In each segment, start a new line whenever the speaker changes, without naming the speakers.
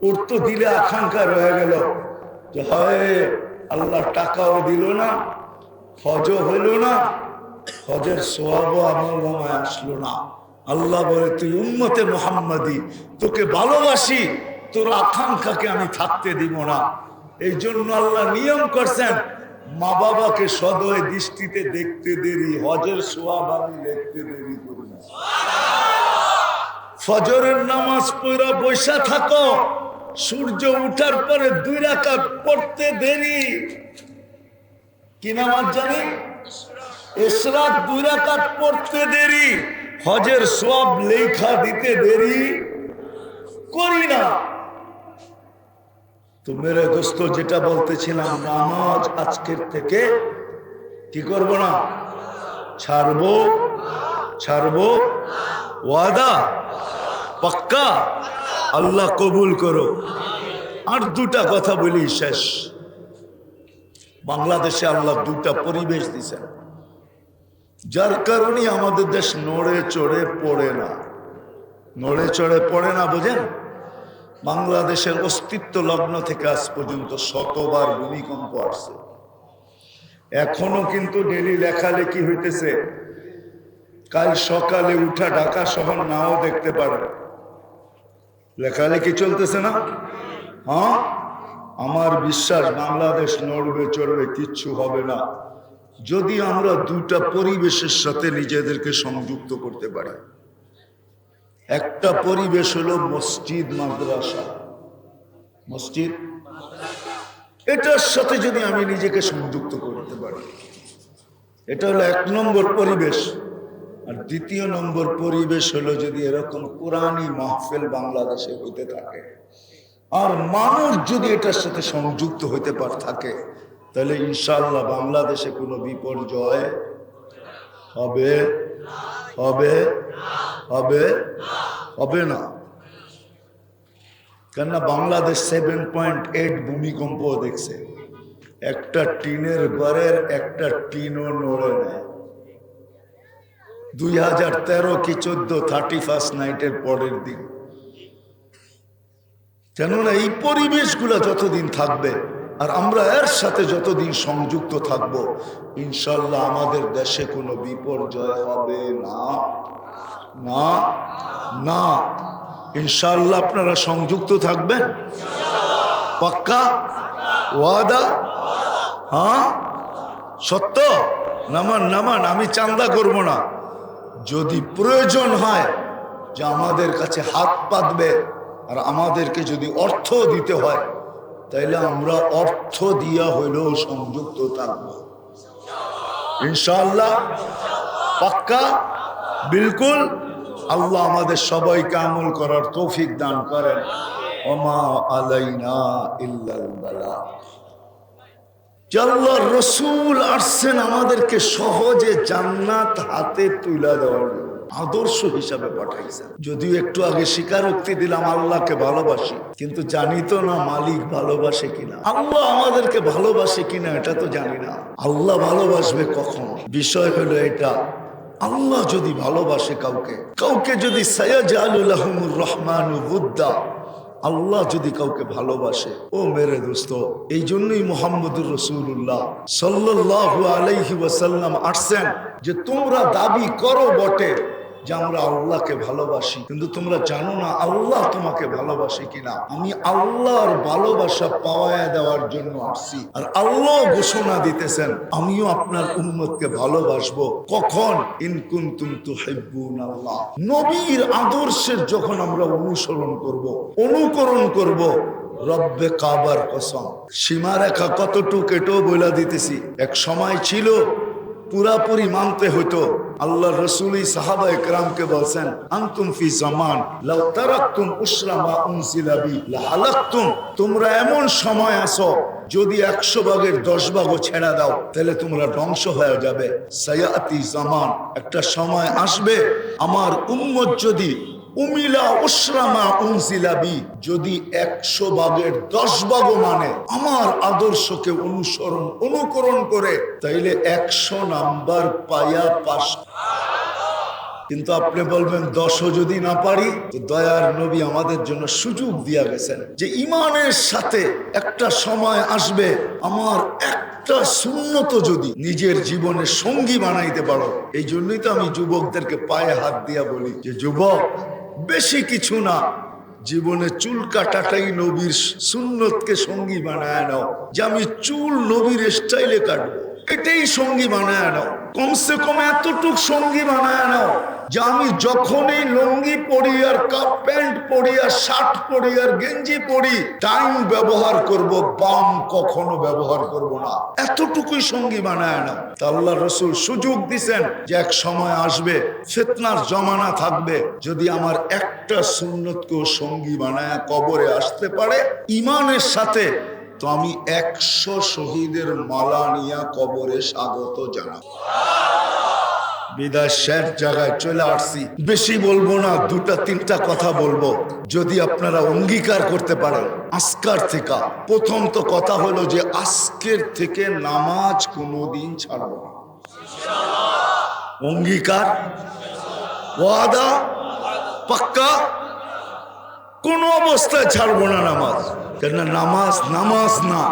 ওর তো দিলে আকাঙ্ক্ষা রয়ে গেল যে হয়, আল্লাহ টাকাও দিল না হজও হইল না হজের সোয়াবও আমার আসলো না। আল্লাহ বলে, তুই উম্মতে মোহাম্মদি, তোকে ভালোবাসি, তোর আকাঙ্ক্ষাকে আমি থাকতে দিব না। এই জন্য আল্লাহ নিয়ম করছেন, মা বাবাকে সদয় দৃষ্টিতে দেখতে দেরি, হজের সোয়াব আমি দেখতে দেরি করি না। ফজরের নামাজ পড়া বৈশা থাকো সূর্য উঠার পরে দুই রাকাত পড়তে দেরি। কি নামাজ জানি এসরাত দুই রাকাত পড়তে দেরি। হজের সব লেখা দিতে দেরি। করি না। তো মেরে দোস্ত, যেটা বলতেছিলাম, নামাজ আজকের থেকে কি করব না? ছাড়বো? ছাড়বো? ওয়াদা? পাক্কা? আল্লাহ কবুল করো। আর দুটা কথা বলি শেষ। বাংলাদেশে আল্লাহ দুটা পরিবেশ দিছেন যার কারণে আমাদের দেশ নড়ে চড়ে পড়ে না। নড়ে চড়ে পড়ে না, বোঝেন? বাংলাদেশের অস্তিত্ব লগ্ন থেকে আজ পর্যন্ত শতবার ভূমিকম্প আসছে। এখনও কিন্তু ডেলি লেখালেখি হইতেছে। কাল সকালে উঠা ঢাকা শহর নাও দেখতে পারে লেখালেখি চলতেছে না? হ্যাঁ? আমার বিশ্বাস বাংলাদেশ নড়বে, চড়বে, কিচ্ছু হবে না। যদি আমরা দুটা পরিবেশের সাথে নিজেদেরকে সংযুক্ত করতে পারি। একটা পরিবেশ হলো মসজিদ, মাদ্রাসা। মসজিদ? এটার সাথে যদি আমি নিজেকে সংযুক্ত করতে পারি, এটা হলো এক নম্বর পরিবেশ। আর দ্বিতীয় নম্বর পরিবেশ হলো যদি এরকম কোরআনই মাহফিল বাংলাদেশে হইতে থাকে। আর মানুষ যদি এটার সাথে সংযুক্ত হইতে পার থাকে, তাহলে ইনশাল্লাহ বাংলাদেশে কোনো বিপর্যয় হবে হবে হবে হবে না। কেননা বাংলাদেশ সেভেন পয়েন্ট এইট ভূমিকম্প দেখছে। একটা টিনের ঘরের একটা টিনও নড়ে নেয় দুই হাজার তেরো কি চোদ্দ থার্টি ফার্স্ট নাইটের পরের দিন। কেননা এই পরিবেশগুলো যতদিন থাকবে, আর আমরা এর সাথে যতদিন সংযুক্ত থাকব ইনশাল্লাহ আমাদের দেশে কোনো বিপর্যয় হবে না। না না। ইনশাল্লাহ আপনারা সংযুক্ত থাকবেন? পাক্কা? ওয়াদা? হ্যাঁ? সত্য? নামান নামান, আমি চান্দা করব না। যদি প্রয়োজন হয় যে আমাদের কাছে হাত পাতবে আর আমাদেরকে যদি অর্থ দিতে হয়, তাইলে আমরা অর্থ দিয়া হইলেও সংযুক্ত থাকব। ইনশাল্লাহ পাক্কা, বিলকুল, আল্লাহ আমাদের সবাইকে আমল করার তৌফিক দান করেন। ওমা আলাইনা ইল্লাল আল্লাহ রসুল আসছেন আমাদেরকে সহজে জান্নাত হাতে তুলে দেওয়ার আদর্শ হিসাবে পাঠাইছেন। যদিও একটু আগে স্বীকারোক্তি দিলাম, আল্লাহকে ভালোবাসি, কিন্তু জানি তো না মালিক ভালোবাসে কিনা। আল্লাহ আমাদেরকে ভালোবাসে কিনা এটা তো জানি না। আল্লাহ ভালোবাসবে কখন? বিষয় হলো এটা, আল্লাহ যদি ভালোবাসে কাউকে কাউকে যদি সৈয়দ আলুল্লাহমুর রহমান আল্লাহ যদি কাউকে ভালোবাসে, ও মেরে দোস্ত, এই জন্যই মোহাম্মদুর রসুল্লাহ সাল্লাহ আলাইহি ওয়াসাল্লাম আসছেন যে তোমরা দাবি করো বটে। যে আমরা আল্লাহকে ভালোবাসি। কিন্তু তোমরা জানো না আল্লাহ তোমাকে ভালোবাসে কিনা। আমি আল্লাহর ভালোবাসা পাওয়ায় দেওয়ার জন্য আসছি। আর আল্লাহ ঘোষণা দিতেছেন, আমিও আপনার উম্মতকে ভালোবাসবো। কখন? ইনকুন তুমতু হেব্বুন আল্লাহ। নবীর আদর্শের যখন আমরা অনুসরণ করব, অনুকরণ করব, রব্বে কাবার কসম। সীমারেখা কতটুক এটাও বইলা দিতেছি। এক সময় ছিল পুরাপুরি মানতে হইতো। আল্লাহ রসুলি সাহাবা একরামকে বলছেন, আন্তুম ফি জামান, লাউ তারাকতুম উসরা মা তোমরা এমন সময় আসো যদি একশো ভাগের দশ ভাগও ছেড়া দাও, তাহলে তোমরা ধ্বংস হয়ে যাবে। সায়াতি জামান, একটা সময় আসবে, আমার উম্মত যদি উমিলা উসরামা উনসিলাবি যদি একশো ভাগের দশ ভাগও মানে আমার আদর্শকে অনুসরণ, অনুকরণ করে, তাইলে একশো নাম্বার পায়া পাস কিন্তু আপনি বলবেন, দশও যদি না পারি, তো দয়ার নবী আমাদের জন্য সুযোগ দিয়া গেছেন যে ইমানের সাথে একটা সময় আসবে, আমার একটা শূন্যত যদি নিজের জীবনে সঙ্গী বানাইতে পারো। এই জন্যই তো আমি যুবকদেরকে পায়ে হাত দিয়া বলি যে, যুবক, বেশি কিছু না। জীবনে চুল কাটাটাই নবীর সুন্নতকে সঙ্গী বানায় নাও। যে আমি চুল নবীর স্টাইলে কাটবো এটাই সঙ্গী বানায় নাও কমসে কম এতটুক সঙ্গী বানায় নাও যে আমি যখনই লুঙ্গি পরি আর কাপ প্যান্ট পরি আর শার্ট পরি আর গেঞ্জি পরি টাইম ব্যবহার করব, বাম কখনো ব্যবহার করব না। এতটুকুই সঙ্গী বানায় না আল্লাহ রসুল সুযোগ দিছেন যে এক সময় আসবে, ফেতনার জমানা থাকবে, যদি আমার একটা সুন্নতকেও সঙ্গী বানায় কবরে আসতে পারে ইমানের সাথে তো আমি একশো শহীদের মালা নিয়া কবরে স্বাগত জানাব বিদায় শেষ জায়গায় চলে আসছি। বেশি বলব না, দুটা তিনটা কথা বলব। যদি আপনারা অঙ্গীকার করতে পারেন, আজকার থেকে। প্রথম তো কথা হলো যে আজকের থেকে নামাজ কোনোদিন ছাড়বো না। অঙ্গীকার, ওয়াদা, পাক্কা, কোন অবস্থায় ছাড়বো না নামাজ। কেন নামাজ নামাজ না,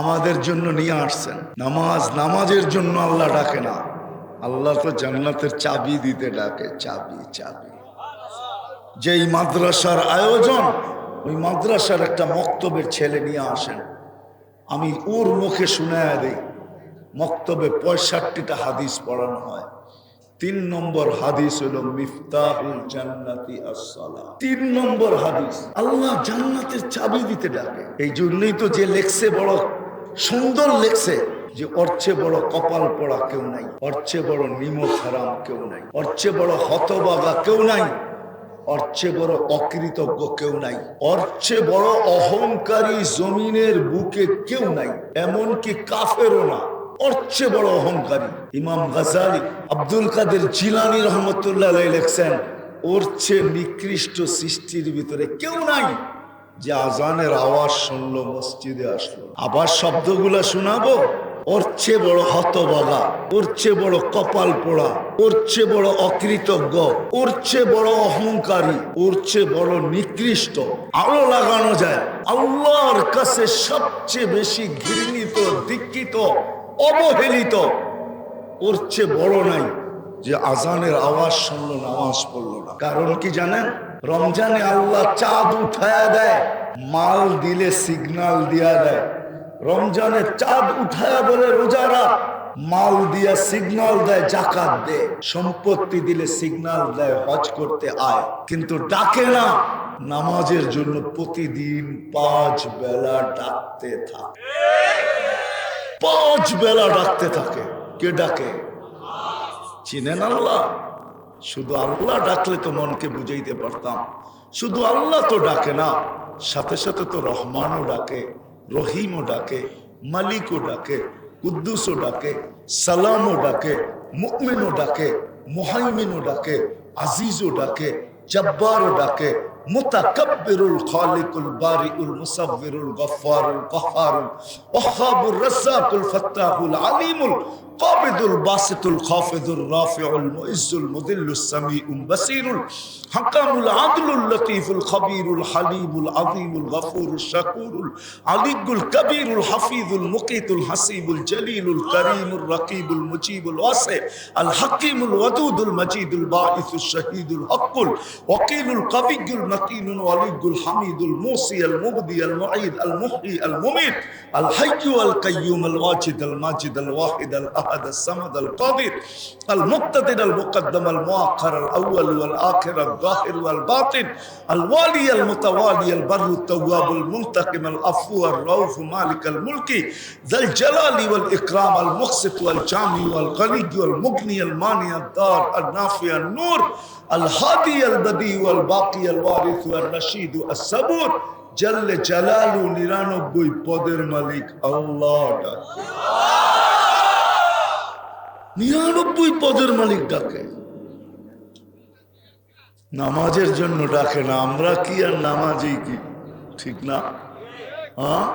আমাদের জন্য নিয়ে আসছেন। নামাজ, নামাজের জন্য আল্লাহ ডাকে না। আল্লাহ তো জান্নাতের চাবি দিতে ডাকে, চাবি চাবি। যেই মাদ্রাসার আয়োজন, ওই মাদ্রাসার একটা মক্তবের ছেলে নিয়ে আসেন। আমি ওর মুখে শুনে দিই, মক্তবে পঁয়ষট্টিটা হাদিস পড়ানো হয়। তিন নম্বর হাদিস হলো মিফতাহুল জান্নাতি আসসালা তিন নম্বর হাদিস, আল্লাহ জান্নাতের চাবি দিতে ডাকে। এই জন্যই তো যে লেখছে বড় সুন্দর লেখছে, যে অর্চে বড় কপাল পড়া কেউ নাই অর্চে বড় নিমক হারাম কেউ নাই অর্চে বড় হতবাগা কেউ নাই অর্চে বড় অকৃতজ্ঞ কেউ নাই অর্চে বড় অহংকারী জমিনের বুকে কেউ নাই, এমনকি কাফেরও না। ওর চেয়ে বড় অহংকারী। ইমাম গাজালি আব্দুল কাদের জিলানি রহমতুল্লাহ লেখছেন, ওর চেয়ে নিকৃষ্ট সৃষ্টির ভিতরে কেউ নাই যে আজানের আওয়াজ শুনলো, মসজিদে আসলো। আবার শব্দগুলা শোনাবো? ওর চেয়ে বড় হতবাগা, ওর চেয়ে বড় কপাল পোড়া, ওর চেয়ে বড় অকৃতজ্ঞ, ওর চেয়ে বড় অহংকারী, ওর চেয়ে বড় নিকৃষ্ট। আলো লাগানো যায়। আল্লাহর কাছে সবচেয়ে বেশি ঘৃণিত, দীক্ষিত অবহেলিত। ওর চেয়ে বড় নাই যে আজানের আওয়াজ শুনলো, নামাজ পড়ল না। কারণ কি জানেন? রমজানে আল্লাহ চাঁদ উঠায়া দেয়, মাল দিলে সিগনাল দিয়া দেয়। রমজানে চাঁদ উঠায়া বলে রোজারা মাল দিয়া সিগনাল দেয়, জাকাত দে সম্পত্তি দিলে সিগনাল দেয়, হজ করতে আয়। কিন্তু ডাকে না, নামাজের জন্য প্রতিদিন পাঁচ বেলা ডাকতে থাকে। পাঁচ বেলা ডাকতে থাকে। কে ডাকে? চিনেন আল্লাহ? শুধু আল্লাহ ডাকলে তো মনকে বুঝাইতে পারতাম। শুধু আল্লাহ তো ডাকে না, সাথে সাথে তো রহমানও ডাকে, রহিমও ডাকে, মালিকও ডাকে, কুদ্দুসও ডাকে, সালামও ডাকে মুকমিনও ডাকে, মোহাইমিনও ডাকে, আজিজও ডাকে, জব্বারও ডাকে متكبر الخالق البارئ المصور الغفار القهار الوهاب الرزاق الفتاح العليم قابض الباسط الخافض الرافع المعز المذل السميع البصير الحكم العدل اللطيف الخبير الحليم العظيم الغفور الشكور العلي الكبير الحفيظ المقيت الحسيب الجليل الكريم الرقيب المجيب الواسع الحكيم الودود المجيد الباعث الشهيد الحق الوكيل القوي المتين الولي الحميد الموصي المبدي المعيد المحيي المميت الحي والقيوم الواجد الماجد الواحد الأحد الأحد الصمد القادر المقتدر المقدم المؤخر الأول والآخر الظاهر والباطن الوالي المتوالي البر التواب المنتقم العفو الرؤوف مالك الملك ذا الجلال والإكرام المقسط والجامع والغني والمغني المانع الدار النافع النور الهادي البديع والباقي الوارث والرشيد الصبور جل جلاله নিরানব্বই পদের মালিক আল্লাহ ডাকে নিরানব্বই পদের মালিক ডাকে। নামাজের জন্য ডাকে না, আমরা কি আর নামাজই কি? ঠিক না? হ্যাঁ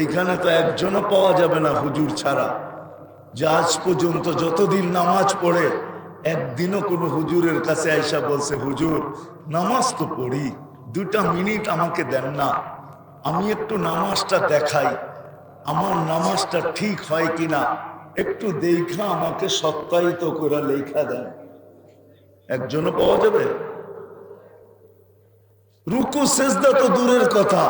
এইখানে তো একজনও পাওয়া যাবে না হুজুর ছাড়া। যে আজ পর্যন্ত যতদিন নামাজ পড়ে, একদিনও কোনো হুজুরের কাছে আইসা বলছে, হুজুর, নামাজ তো পড়ি দুটা মিনিট আমাকে দেন না। আমি একটু নামাজটা দেখাই, আমার নামাজটা ঠিক হয় কিনা? একটু দেখা আমাকে সত্যায়িত করে লেখা দেন। একজনও পাওয়া যাবে? রুকু, সেজদা তো দূরের কথা।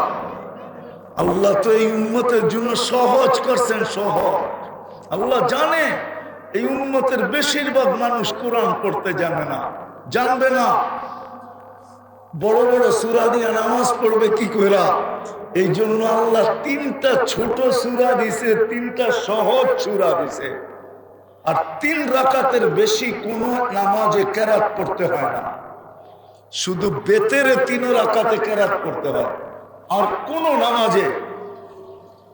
আল্লাহ তো এই উন্মতের জন্য সহজ করছেন, সহজ। আল্লাহ জানে, এই উন্মতের বেশিরভাগ মানুষ কোরআন পড়তে জানে না। জানবে না। বড় বড় সুরা দিয়ে নামাজ পড়বে কি কইরা? এই জন্য আল্লাহ তিনটা ছোট সুরা দিছে, তিনটা সহজ সুরা দিছে। আর তিন রাকাতের বেশি কোন নামাজে কেরাত পড়তে হয় না। শুধু বেতেরে তিন রাকাতে কেরাত পড়তে হয়। আর কোন নামাজে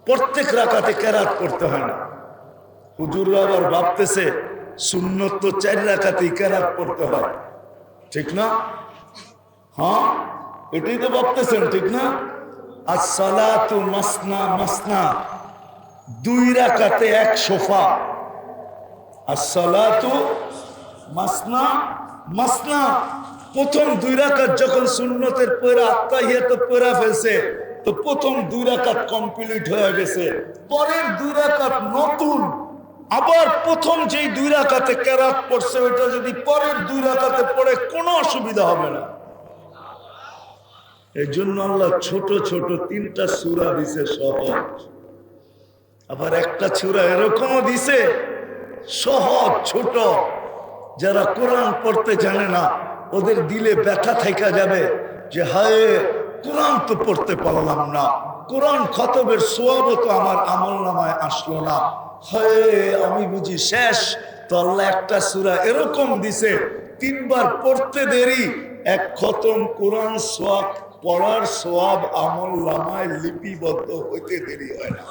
প্রত্যেক রাকাতে কেরাত পড়তে হয় না। হুজুররা আবার ভাবতেছে, সুন্নত তো চার রাকাতেই কেরাত পড়তে হয়। ঠিক না? হ্যাঁ? এটাই তো ভাবতেছেন, ঠিক না? মাসনা মাসনা। দুই রাকাতে এক সোফা। মাসনা মাসনা। প্রথম দুই রাকাত যখন সুন্নতের পরে আত্মাহিয়াত পড়া ফেলছে, তো প্রথম দুই রাকাত কমপ্লিট হয়ে গেছে। পরের দুই রাকাত নতুন। আবার প্রথম যেই দুই রাকাতে ক্যারাত পড়ছে, ওইটা যদি পরের দুই রাকাতে পড়ে, কোনো অসুবিধা হবে না। এই জন্য আল্লাহ ছোট ছোট তিনটা সুরা দিছে সহজ। আবার একটা সুরা এরকমও দিছে, সহজ, ছোট। যারা কোরআন পড়তে জানে না, ওদের দিলে ব্যথা থাকা যাবে যে, হায়, কোরআন তো পড়তে পারলাম না। কোরআন খতবের সোয়াব তো আমার আমল নামায় আসলো না। হায়, আমি বুঝি শেষ। তো আল্লাহ একটা সুরা এরকম দিছে, তিনবার পড়তে দেরি, এক খতম কোরআন সোয়াব পড়ার সোয়াব আমল নামায় লিপিবদ্ধ হইতে দেরি হয় না।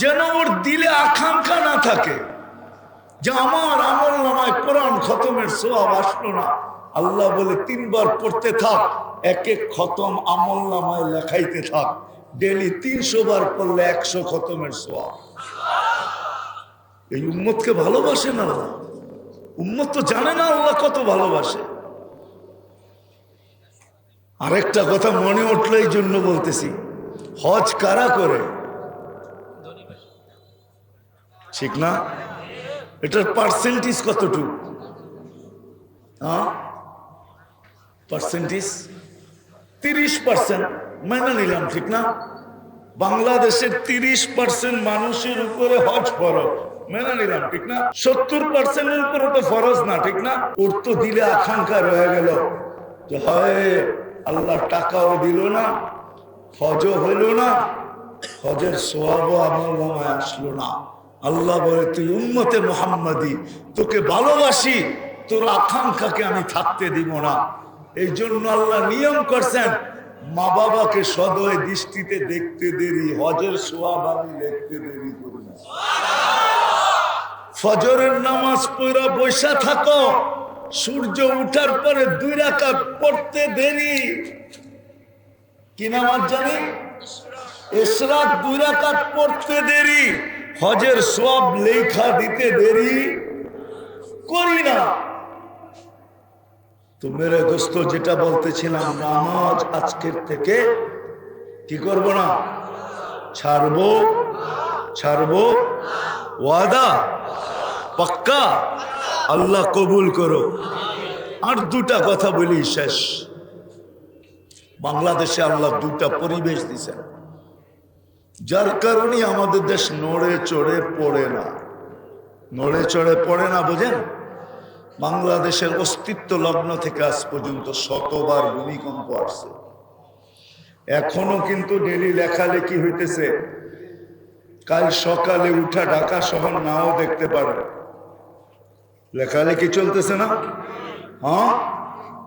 যেন ওর দিলে আকাঙ্ক্ষা না থাকে যে আমার আমল নামায় কোরআন খতমের সোয়াব আসলো না। আল্লাহ বলে, তিনবার পড়তে থাক এক এক খতম আমল নামায় লেখাইতে থাক। ডেলি তিনশো বার পড়লে একশো খতমের সোয়াব এই উম্মতকে ভালোবাসে না উম্মত তো জানে না আল্লাহ কত ভালোবাসে। আরেকটা কথা মনে উঠল এই জন্য বলতেছি। হজ কারা করে? ঠিক না? এটার পার্সেন্টেজ কতটুকু? হ্যাঁ? পার্সেন্টেজ তিরিশ পার্সেন্ট মেনে নিলাম, ঠিক না? বাংলাদেশের তিরিশ পার্সেন্ট মানুষের উপরে হজ ফরজ। মেনে নিলাম, ঠিক না? সত্তর পার্সেন্টের উপরে তো ফরজ না, ঠিক না? ওর তো দিলে আকাঙ্ক্ষা রয়ে গেল। হয় আল্লাহ টাকাও দিল না, হজও হইল না, হজের সোয়াবও আমার নামায় আসলো না। আল্লাহ বলে, তুই উম্মতে মোহাম্মদী, তোকে ভালোবাসি, তোর আকাঙ্ক্ষাকে আমি থাকতে দিব না। এই জন্য আল্লাহ নিয়ম করছেন মা বাবাকে সদয় দৃষ্টিতে দেখতে দেরি, হজের সোয়াব আমি দেখতে দেরি করি না। ফজরের নামাজ পড়া বৈশা থাকো সূর্য উঠার পরে দুই রাকাত পড়তে দেরি। কি নামাজ জানি? এসরাত দুই রাকাত পড়তে দেরি। হজের সব লেখা দিতে দেরি। করি না। তো মেরে দোস্ত, যেটা বলতেছিলাম, নামাজ আজকের থেকে কি করব না? ছাড়বো? ছাড়বো? ওয়াদা? পাক্কা? আল্লাহ কবুল করো আর দুটা কথা বলি শেষ। বাংলাদেশে আল্লাহ দুটা পরিবেশ দিছেন যার কারণে আমাদের দেশ নড়ে চড়ে পড়ে না। নড়ে চড়ে পড়ে না, বোঝেন? বাংলাদেশের অস্তিত্ব লগ্ন থেকে আজ পর্যন্ত শতবার ভূমিকম্প আসছে। এখনও কিন্তু ডেলি লেখালেখি হইতেছে। কাল সকালে উঠা ঢাকা শহর নাও দেখতে পারে লেখালেখি চলতেছে না? হ্যাঁ?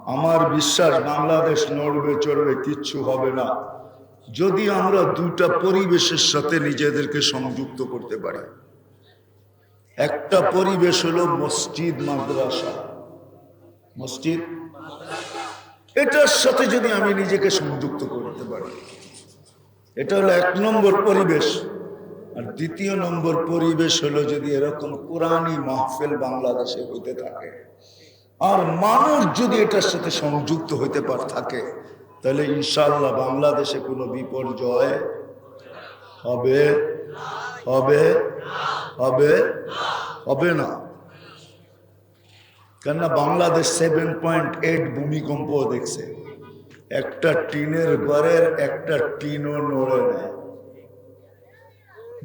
আমার বিশ্বাস বাংলাদেশ নড়বে, চড়বে, কিচ্ছু হবে না। যদি আমরা দুটা পরিবেশের সাথে নিজেদেরকে সংযুক্ত করতে পারি। একটা পরিবেশ হলো মসজিদ, মাদ্রাসা। মসজিদ? এটার সাথে যদি আমি নিজেকে সংযুক্ত করতে পারি, এটা হলো এক নম্বর পরিবেশ। দ্বিতীয় নম্বর পরিবেশ হলো যদি এরকম কোরআনই মাহফিল বাংলাদেশে হইতে থাকে, আর মানুষ যদি এটার সাথে সংযুক্ত হইতে পার থাকে, তাহলে ইনশাল্লাহ বাংলাদেশে কোনো বিপর্যয় হবে হবে হবে হবে না। কেননা বাংলাদেশ সেভেন পয়েন্ট এইট ভূমিকম্প দেখছে, একটা টিনের ঘরের একটা টিনও নড়ে নেয়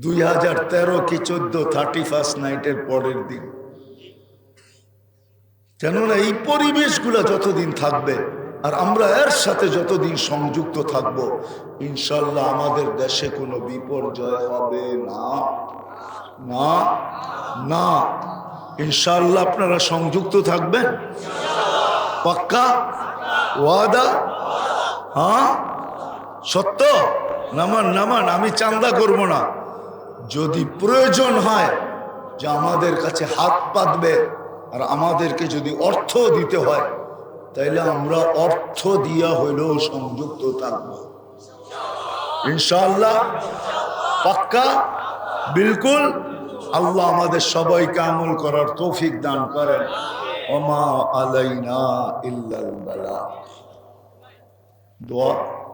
দুই হাজার তেরো কি চোদ্দ থার্টি ফার্স্ট নাইটের পরের দিন। কেননা এই পরিবেশগুলো যতদিন থাকবে, আর আমরা এর সাথে যতদিন সংযুক্ত থাকব, ইনশাল্লাহ আমাদের দেশে কোনো বিপর্যয় হবে না। না না। ইনশাল্লাহ আপনারা সংযুক্ত থাকবেন? পাক্কা? ওয়াদা? হ্যাঁ? সত্য? নামান নামান, আমি চান্দা করব না। যদি প্রয়োজন হয় যে আমাদের কাছে হাত পাতবে আর আমাদেরকে যদি অর্থ দিতে হয়, তাইলে আমরা অর্থ দিয়া হইলেও সংযুক্ত থাকব। ইনশাল্লাহ পাক্কা, বিলকুল, আল্লাহ আমাদের সবাইকে আমল করার তৌফিক দান করেন। ওমা আলাইনা ইল্লাল বালা। দোয়া।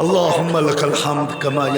اللهم لك الحمد كما ينبغي